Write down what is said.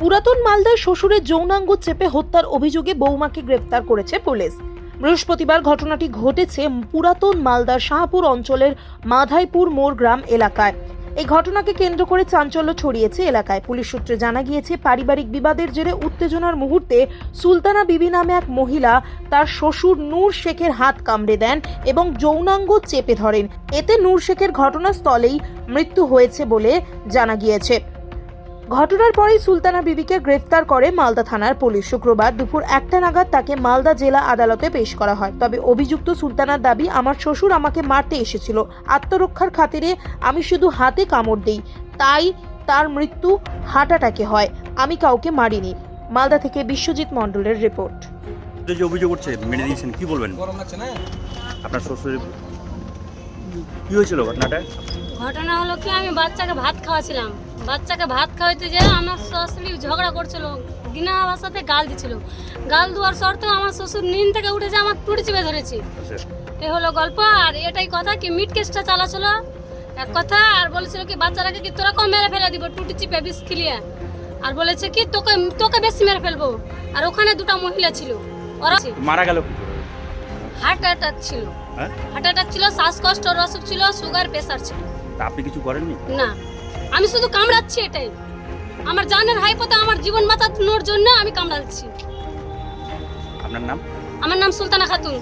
পুরাতন মালদার শ্বশুরের যৌনাঙ্গ চেপে হত্যার অভিযোগে বৌমাকে গ্রেফতার করেছে পুলিশ। বৃহস্পতিবার ঘটনাটি ঘটেছে পুরাতন মালদার শাহপুর অঞ্চলের মাধাইপুর মোড় গ্রাম এলাকায়। এই ঘটনাকে কেন্দ্র করে চাঞ্চল্য ছড়িয়েছে এলাকায়। পুলিশ সূত্রে জানা গিয়েছে, পারিবারিক বিবাদের জেরে উত্তেজনার মুহূর্তে সুলতানা বিবি নামে এক মহিলা তার শ্বশুর নূর শেখের হাত কামড়ে দেন এবং যৌনাঙ্গ চেপে ধরেন। এতে নূর শেখের ঘটনাস্থলেই মৃত্যু হয়েছে বলে জানা গিয়েছে। ঘটনার পরেই সুলতানা বিবিকে গ্রেফতার করে মালদা থানার পুলিশ। শুক্রবার দুপুর একটা নাগাদ তাকে মালদা জেলা আদালতে পেশ করা হয়। তবে অভিযুক্ত সুলতানার দাবি আমার শ্বশুর আমাকে মারতে এসেছিল। আত্মরক্ষার খাতিরে আমি শুধু হাতে কামড় দিই। তাই তার মৃত্যু হার্ট অ্যাটাকে হয়। আমি কাউকে মারিনি। মালদা থেকে বিশ্বজিৎ মণ্ডলের রিপোর্ট। যে অভিযোগ করছে মেনে দিয়েছেন কি বলবেন? গরম লাগছে না? আপনার শ্বশুরের কি হয়েছিল ঘটনাটা? ঘটনা হলো কি আমি বাচ্চাকে ভাত খাওয়াছিলাম। বাচ্চাকে ভাত খাওয়াইতে যে আমার শাশুড়ি ঝগড়া করছিল। দিনা ভাষাতে গাল দিছিল। গাল দেওয়ার সত্ত্বেও আমার শ্বশুর নিন থেকে উঠেছে আমার টুটি চেপে ধরেছি। এ হলো গল্প আর এটাই কথা কি মিট কেসটা চালাছিল। এক কথা আর বলেছিল কি বাচ্চাটাকে কি তোরা কম মেরে ফেলে দিব টুটি চিপে বিষ খিলিয়ে আর বলেছে কি তোকে তোকে বেশি মেরে ফেলব। আর ওখানে দুটো মহিলা ছিল। ওরা মারা গেল হার্ট অ্যাটাক ছিল। হ্যাঁ? হার্ট অ্যাটাক ছিল শ্বাসকষ্ট অসুখ ছিল সুগার প্রেসার ছিল। তা আপনি কিছু করেননি? না আমি শুধু কামড়াচ্ছি এটাই। আমার জানের হাইপোতে আমার জীবন বাঁচানোর জন্য আমি কামড়াচ্ছি। আপনার নাম? আমার নাম সুলতানা খাতুন।